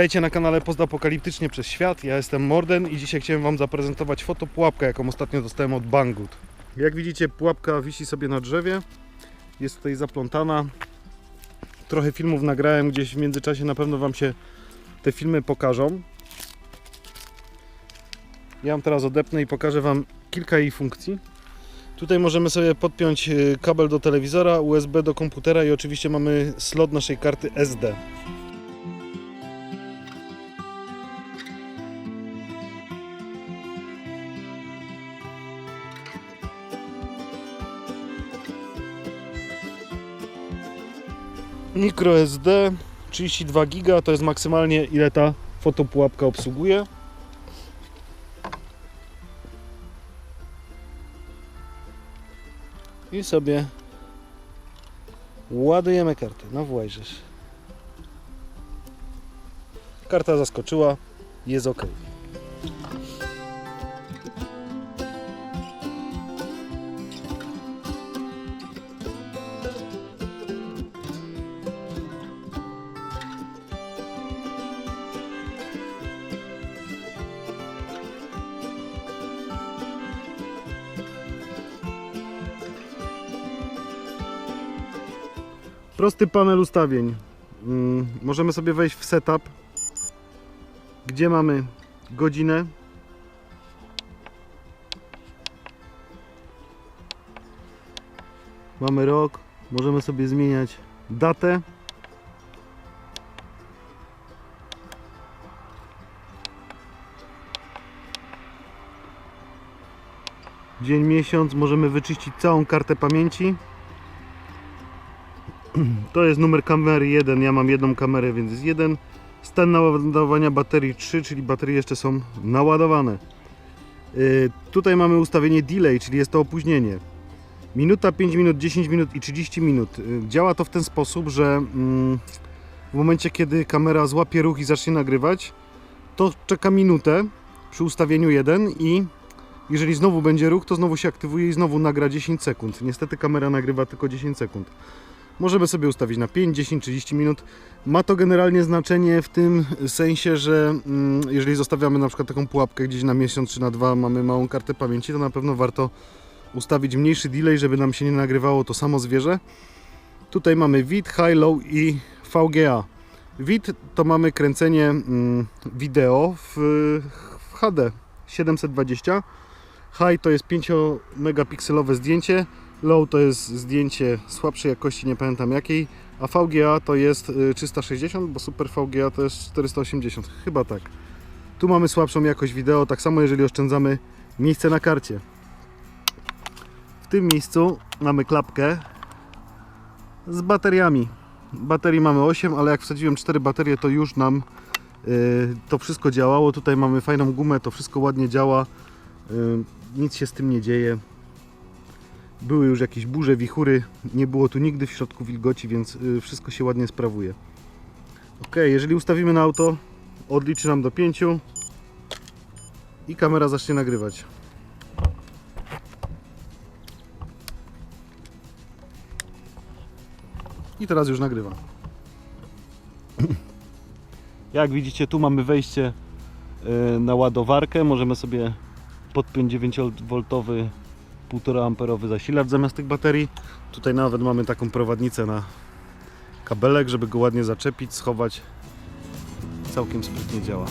Witajcie na kanale Postapokaliptycznie przez świat. Ja jestem Morden i dzisiaj chciałem Wam zaprezentować fotopułapkę, jaką ostatnio dostałem od Banggood. Jak widzicie, pułapka wisi sobie na drzewie. Jest tutaj zaplątana. Trochę filmów nagrałem, gdzieś w międzyczasie na pewno Wam się te filmy pokażą. Ja ją teraz odepnę i pokażę Wam kilka jej funkcji. Tutaj możemy sobie podpiąć y, kabel do telewizora, USB do komputera i oczywiście mamy slot naszej karty SD. Micro SD 32 giga to jest maksymalnie ile ta fotopułapka obsługuje. I sobie ładujemy kartę. No włajżesz. Karta zaskoczyła, jest ok. Prosty panel ustawień. Mm, możemy sobie wejść w setup, gdzie mamy godzinę. Mamy rok, możemy sobie zmieniać datę. Dzień, miesiąc, możemy wyczyścić całą kartę pamięci. To jest numer kamery 1, ja mam jedną kamerę, więc jest 1. Stan naładowania baterii 3, czyli baterie jeszcze są naładowane. Yy, tutaj mamy ustawienie delay, czyli jest to opóźnienie. Minuta, 5 minut, 10 minut i 30 minut. Yy, działa to w ten sposób, że mm, w momencie kiedy kamera złapie ruch i zacznie nagrywać, to czeka minutę przy ustawieniu 1 i jeżeli znowu będzie ruch, to znowu się aktywuje i znowu nagra 10 sekund. Niestety kamera nagrywa tylko 10 sekund. Możemy sobie ustawić na 5, 10, 30 minut. Ma to generalnie znaczenie w tym sensie, że mm, jeżeli zostawiamy na przykład taką pułapkę gdzieś na miesiąc czy na dwa, mamy małą kartę pamięci, to na pewno warto ustawić mniejszy delay, żeby nam się nie nagrywało to samo zwierzę. Tutaj mamy WID, High, Low i VGA. WID to mamy kręcenie mm, wideo w, HD 720. High to jest 5 megapikselowe zdjęcie, Low to jest zdjęcie słabszej jakości, nie pamiętam jakiej, a VGA to jest y, 360, bo Super VGA to jest 480, chyba tak. Tu mamy słabszą jakość wideo, tak samo jeżeli oszczędzamy miejsce na karcie. W tym miejscu mamy klapkę z bateriami. Baterii mamy 8, ale jak wsadziłem 4 baterie, to już nam y, to wszystko działało. Tutaj mamy fajną gumę, to wszystko ładnie działa. Y, nic się z tym nie dzieje. Były już jakieś burze, wichury, nie było tu nigdy w środku wilgoci, więc y, wszystko się ładnie sprawuje. Ok, jeżeli ustawimy na auto, odliczy nam do 5 i kamera zacznie nagrywać. I teraz już nagrywa. Jak widzicie, tu mamy wejście y, na ładowarkę. Możemy sobie podpiąć 9V 1,5 amperowy zasilacz zamiast tych baterii. Tutaj nawet mamy taką prowadnicę na kabelek, żeby go ładnie zaczepić, schować. Całkiem sprytnie działa.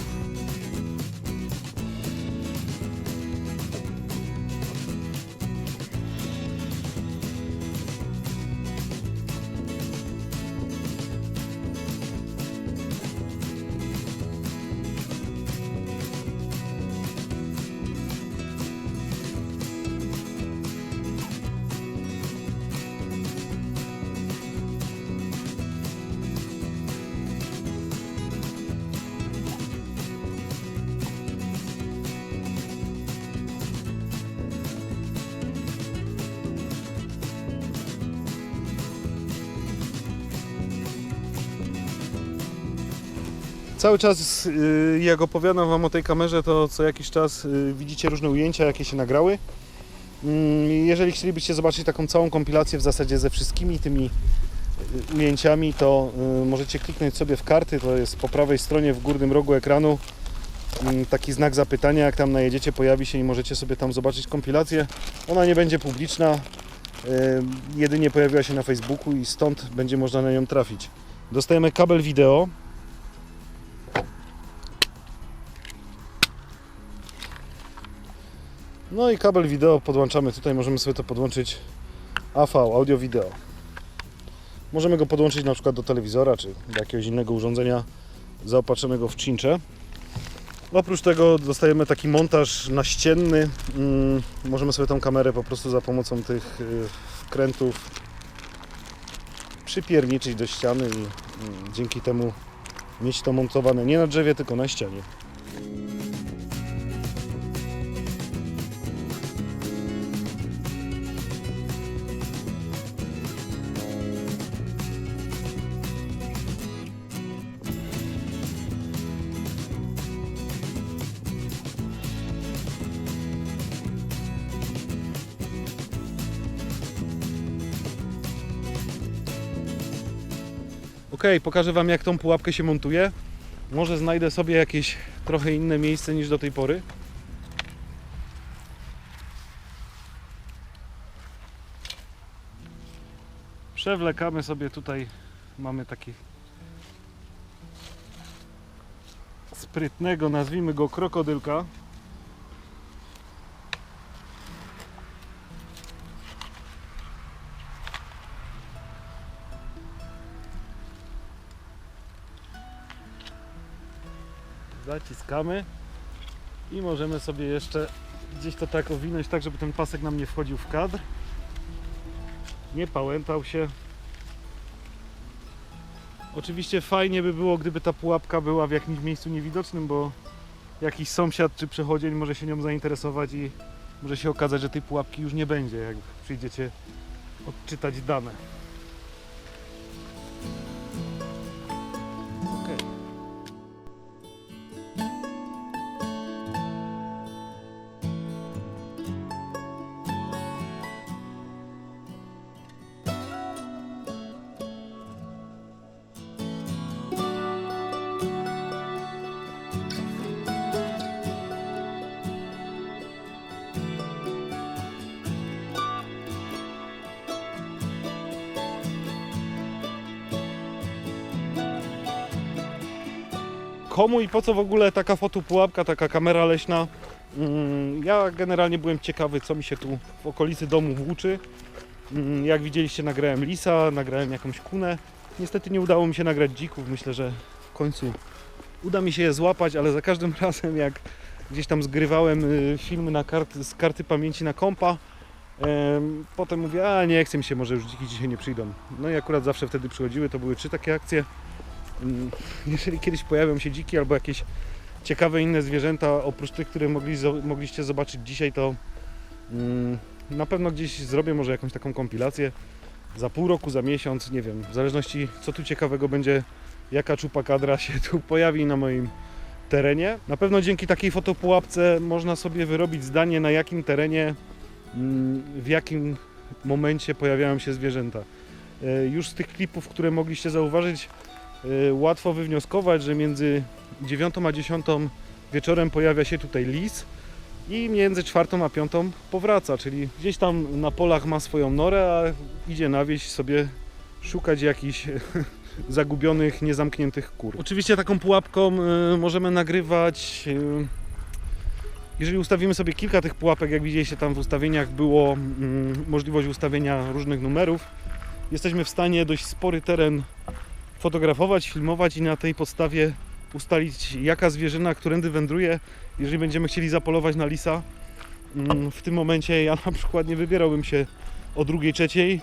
Cały czas y, jak opowiadam Wam o tej kamerze, to co jakiś czas y, widzicie różne ujęcia, jakie się nagrały. Mm, Jeżeli chcielibyście zobaczyć taką całą kompilację w zasadzie ze wszystkimi tymi y, ujęciami, to możecie kliknąć sobie w karty, to jest po prawej stronie w górnym rogu ekranu mm, taki znak zapytania, jak tam najedziecie pojawi się i możecie sobie tam zobaczyć kompilację. Ona nie będzie publiczna, jedynie pojawiła się na Facebooku i stąd będzie można na nią trafić. Dostajemy kabel wideo. No i kabel wideo podłączamy tutaj, możemy sobie to podłączyć AV, audio wideo. Możemy go podłączyć na przykład do telewizora czy do jakiegoś innego urządzenia zaopatrzonego w czyncze. Oprócz tego dostajemy taki montaż naścienny. Mm, możemy sobie tą kamerę po prostu za pomocą tych y, wkrętów przypierniczyć do ściany i mm, dzięki temu mieć to montowane nie na drzewie, tylko na ścianie. Ok, pokażę Wam jak tą pułapkę się montuje. Może znajdę sobie jakieś trochę inne miejsce niż do tej pory. Przewlekamy sobie tutaj, mamy taki sprytnego, nazwijmy go krokodylka. Zaciskamy i możemy sobie jeszcze gdzieś to tak owinąć tak, żeby ten pasek nam nie wchodził w kadr. Nie pałętał się. Oczywiście fajnie by było gdyby ta pułapka była w jakimś miejscu niewidocznym, bo jakiś sąsiad czy przechodzień może się nią zainteresować i może się okazać, że tej pułapki już nie będzie jak przyjdziecie odczytać dane komu i po co w ogóle taka fotopułapka, taka kamera leśna? Mm, Ja generalnie byłem ciekawy, co mi się tu w okolicy domu włóczy. Mm, Jak widzieliście, nagrałem lisa, nagrałem jakąś kunę. Niestety nie udało mi się nagrać dzików. Myślę, że w końcu uda mi się je złapać, ale za każdym razem, jak gdzieś tam zgrywałem y, filmy na karty, z karty pamięci na kompa, em, potem mówię, a nie chcę mi się, może już dziki dzisiaj nie przyjdą. No i akurat zawsze wtedy przychodziły, to były trzy takie akcje. Mm, jeżeli kiedyś pojawią się dziki albo jakieś ciekawe inne zwierzęta, oprócz tych, które mogli, mogliście zobaczyć dzisiaj, to mm, na pewno gdzieś zrobię może jakąś taką kompilację. Za pół roku, za miesiąc, nie wiem, w zależności co tu ciekawego będzie, jaka czupa kadra się tu pojawi na moim terenie. Na pewno dzięki takiej fotopułapce można sobie wyrobić zdanie, na jakim terenie, mm, w jakim momencie pojawiają się zwierzęta. E, Już z tych klipów, które mogliście zauważyć, łatwo wywnioskować, że między 9 a 10 wieczorem pojawia się tutaj lis i między 4 a 5 powraca, czyli gdzieś tam na polach ma swoją norę, a idzie na wieś sobie szukać jakichś zagubionych, niezamkniętych kur. Oczywiście taką pułapką y, możemy nagrywać y, jeżeli ustawimy sobie kilka tych pułapek, jak widzieliście tam w ustawieniach było mm, możliwość ustawienia różnych numerów, jesteśmy w stanie dość spory teren fotografować, filmować i na tej podstawie ustalić jaka zwierzyna którędy wędruje. Jeżeli będziemy chcieli zapolować na lisa, mm, w tym momencie ja na przykład nie wybierałbym się o drugiej, trzeciej,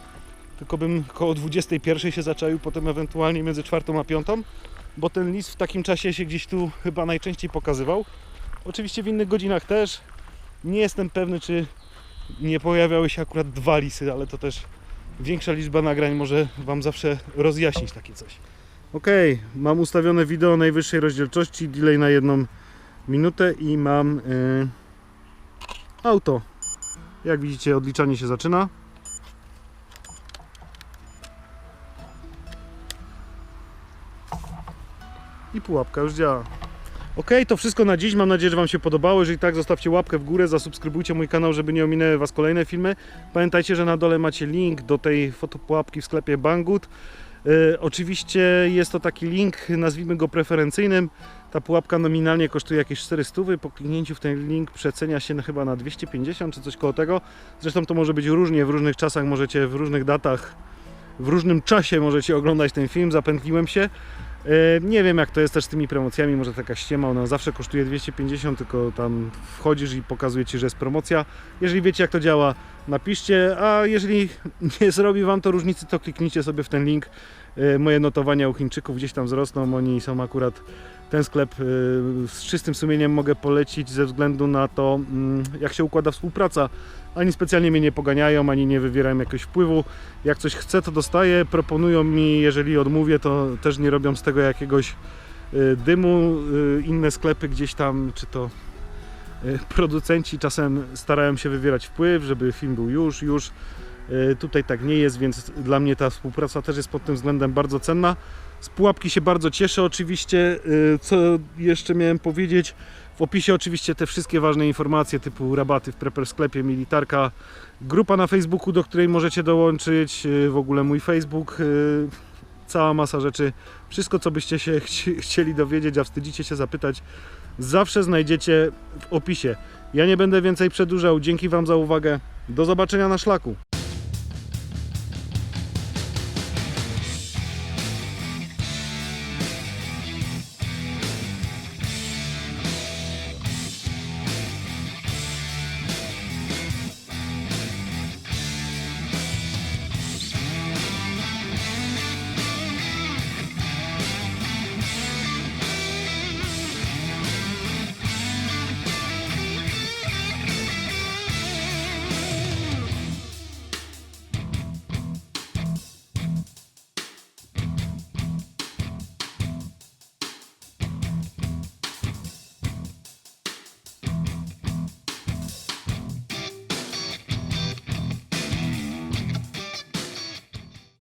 tylko bym koło 21 się zaczaił, potem ewentualnie między czwartą a piątą, bo ten lis w takim czasie się gdzieś tu chyba najczęściej pokazywał. Oczywiście w innych godzinach też. Nie jestem pewny, czy nie pojawiały się akurat dwa lisy, ale to też większa liczba nagrań może Wam zawsze rozjaśnić takie coś. Ok, mam ustawione wideo najwyższej rozdzielczości, delay na jedną minutę i mam yy, auto. Jak widzicie odliczanie się zaczyna. I pułapka już działa. Ok, to wszystko na dziś. Mam nadzieję, że Wam się podobało. Jeżeli tak, zostawcie łapkę w górę, zasubskrybujcie mój kanał, żeby nie ominęły Was kolejne filmy. Pamiętajcie, że na dole macie link do tej fotopułapki w sklepie Banggood. E, oczywiście jest to taki link, nazwijmy go preferencyjnym. Ta pułapka nominalnie kosztuje jakieś 400. Po kliknięciu w ten link przecenia się chyba na 250 czy coś koło tego. Zresztą to może być różnie, w różnych czasach możecie, w różnych datach, w różnym czasie możecie oglądać ten film. Zapętliłem się. E, Nie wiem jak to jest też z tymi promocjami, może taka ściema, ona zawsze kosztuje 250, tylko tam wchodzisz i pokazuje Ci, że jest promocja. Jeżeli wiecie jak to działa, napiszcie, a jeżeli nie zrobi Wam to różnicy, to kliknijcie sobie w ten link. E, Moje notowania u Chińczyków gdzieś tam wzrosną, oni są akurat ten sklep e, z czystym sumieniem mogę polecić ze względu na to, mm, jak się układa współpraca. Ani specjalnie mnie nie poganiają, ani nie wywierają jakiegoś wpływu. Jak coś chcę, to dostaję. Proponują mi, jeżeli odmówię, to też nie robią z tego jakiegoś y, dymu. Y, Inne sklepy gdzieś tam, czy to y, producenci czasem starają się wywierać wpływ, żeby film był już, już. Y, Tutaj tak nie jest, więc dla mnie ta współpraca też jest pod tym względem bardzo cenna. Z pułapki się bardzo cieszę oczywiście. Y, Co jeszcze miałem powiedzieć? W opisie oczywiście te wszystkie ważne informacje typu rabaty w Prepper sklepie, militarka, grupa na Facebooku, do której możecie dołączyć, y, w ogóle mój Facebook, cała masa rzeczy. Wszystko co byście się chci- chcieli dowiedzieć, a wstydzicie się zapytać, zawsze znajdziecie w opisie. Ja nie będę więcej przedłużał. Dzięki Wam za uwagę. Do zobaczenia na szlaku.